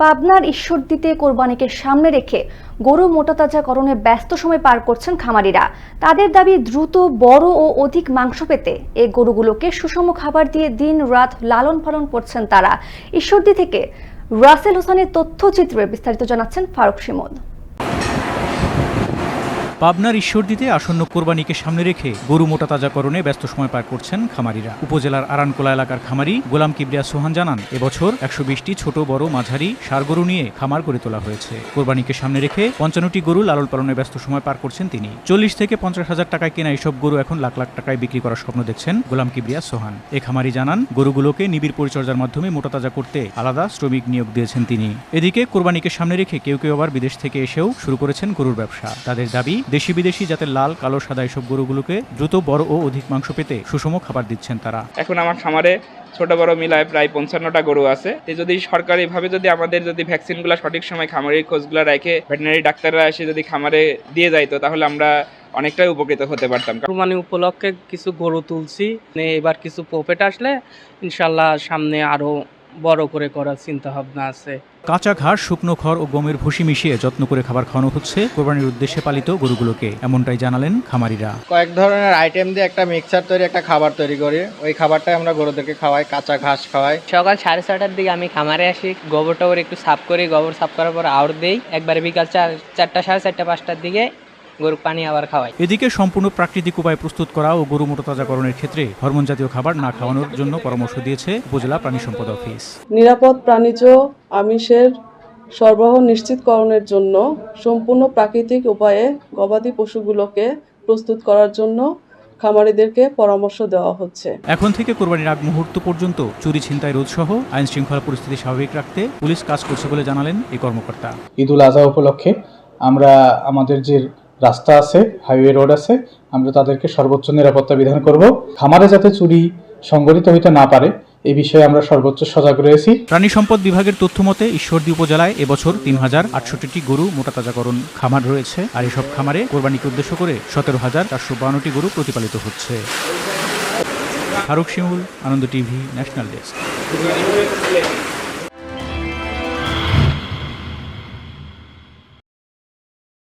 পাবনার ঈশ্বরদীতে কোরবানিকে সামনে রেখে গরু মোটাতাজাকরণে ব্যস্ত সময় পার করছেন খামারিরা। তাদের দাবি দ্রুত বড় ও অধিক মাংস পেতে এই গরুগুলোকে সুষম খাবার দিয়ে দিন রাত লালন পালন করছেন তারা। ঈশ্বরদী থেকে রাসেল হোসেনের তথ্যচিত্রে বিস্তারিত জানাচ্ছেন ফারুক শিমুল। পাবনার ঈশ্বরদীতে আসন্ন কোরবানিকে সামনে রেখে গরু মোটা তাজাকরণে ব্যস্ত সময় পার করছেন খামারিরা। উপজেলার আরানকোলা এলাকার খামারি গোলাম কিবরিয়া সোহান জানান, এবছর একশো বিশটি ছোট, বড়, মাঝারি সার গরু নিয়ে খামার করে তোলা হয়েছে। কোরবানিকে সামনে রেখে পঞ্চান্নটি গরু লালন পালনে ব্যস্ত সময় পার করছেন তিনি। চল্লিশ থেকে পঞ্চাশ হাজার টাকায় কেনা এসব গরু এখন লাখ লাখ টাকায় বিক্রি করার স্বপ্ন দেখছেন গোলাম কিবরিয়া সোহান। এ খামারি জানান, গরুগুলোকে নিবিড় পরিচর্যার মাধ্যমে মোটা তাজা করতে আলাদা শ্রমিক নিয়োগ দিয়েছেন তিনি। এদিকে কোরবানিকে সামনে রেখে কেউ কেউ আবার বিদেশ থেকে এসেও শুরু করেছেন গরুর ব্যবসা। তাদের দাবি দেশি বিদেশি যাতে লাল কালো সাদা এসব গরুগুলোকে দ্রুত বড় ও অধিক মাংস পেতে সুষম খাবার দিচ্ছেন তারা। এখন আমার খামারে ছোট বড় মিলায় প্রায় পঞ্চান্নটা গরু আছে। যদি সরকারিভাবে যদি আমাদের যদি ভ্যাকসিনগুলো সঠিক সময় খামারের খোঁজগুলো রেখে ভেটেনারি ডাক্তাররা এসে যদি খামারে দিয়ে যাইতো তাহলে আমরা অনেকটাই উপকৃত হতে পারতাম। কুরবানি উপলক্ষে কিছু গরু তুলছি মানে এবার কিছু প্রফিট আসলে ইনশাল্লাহ সামনে আরও বড় করে করার চিন্তা ভাবনা আছে। কাঁচা ঘাস শুকনো খড় ও গমের ভুসি মিশিয়ে যত্ন করে খাবার খাওয়ানো হচ্ছে। কোরবানির উদ্দেশ্যে পালিত গরুগুলোকে। এমনটাই জানালেন খামারিরা। কয়েক ধরনের আইটেম দিয়ে একটা মিক্সার তৈরি একটা খাবার তৈরি করি। ওই খাবারটাই আমরা গরুদেরকে খাওয়াই কাঁচা ঘাস খাওয়াই। সকাল সাড়ে ছটার দিকে আমি খামারে আসি। গোবর টবর একটু সাফ করি। গোবর সাফ করার পর আউট দিই। একবারে বিকাল চার চারটা সাড়ে চারটা পাঁচটার দিকে গরু পানি আবার খাওয়াই। এদিকে সম্পূর্ণ প্রাকৃতিক উপায়ে প্রস্তুত করা ও গরু মোটাতাজাকরণের ক্ষেত্রে হরমোন জাতীয় খাবার না খাওয়ানোর জন্য পরামর্শ দিয়েছে উপজেলা প্রাণী সম্পদ অফিস। নিরাপদ প্রাণীজ আমিষের সরবরাহ নিশ্চিতকরণের জন্য সম্পূর্ণ প্রাকৃতিক উপায়ে গবাদি পশুগুলোকে প্রস্তুত করার জন্য খামারিদেরকে পরামর্শ দেওয়া হচ্ছে। এখন থেকে কোরবানির আগ মুহূর্ত পর্যন্ত চুরি ছিনতাই রোধ সহ আইন শৃঙ্খলা পরিস্থিতি স্বাভাবিক রাখতে পুলিশ কাজ করছে বলে জানালেন এই কর্মকর্তা। ঈদুল আজহা উপলক্ষে আমরা আমাদের যে রাস্তা আছে হাইওয়ে রোড আছে, আমরা তাদেরকে সর্বোচ্চ নিরাপত্তা বিধান করব। খামারে যাতে চুরি সংগঠিত হইতে না পারে এই বিষয়ে আমরা সর্বোচ্চ সজাগ রয়েছি। প্রাণী সম্পদ বিভাগের তথ্য মতে, ঈশ্বরদী উপজেলায় এবছর তিন হাজার আটষট্টিটি গরু মোটাতাজাকরণ খামার রয়েছে। আর এসব খামারে কোরবানিকে উদ্দেশ্য করে সতেরো হাজার চারশো বাউন্নটি গরু প্রতিপালিত হচ্ছে। Faruk Shimul, Ananda TV, national desk.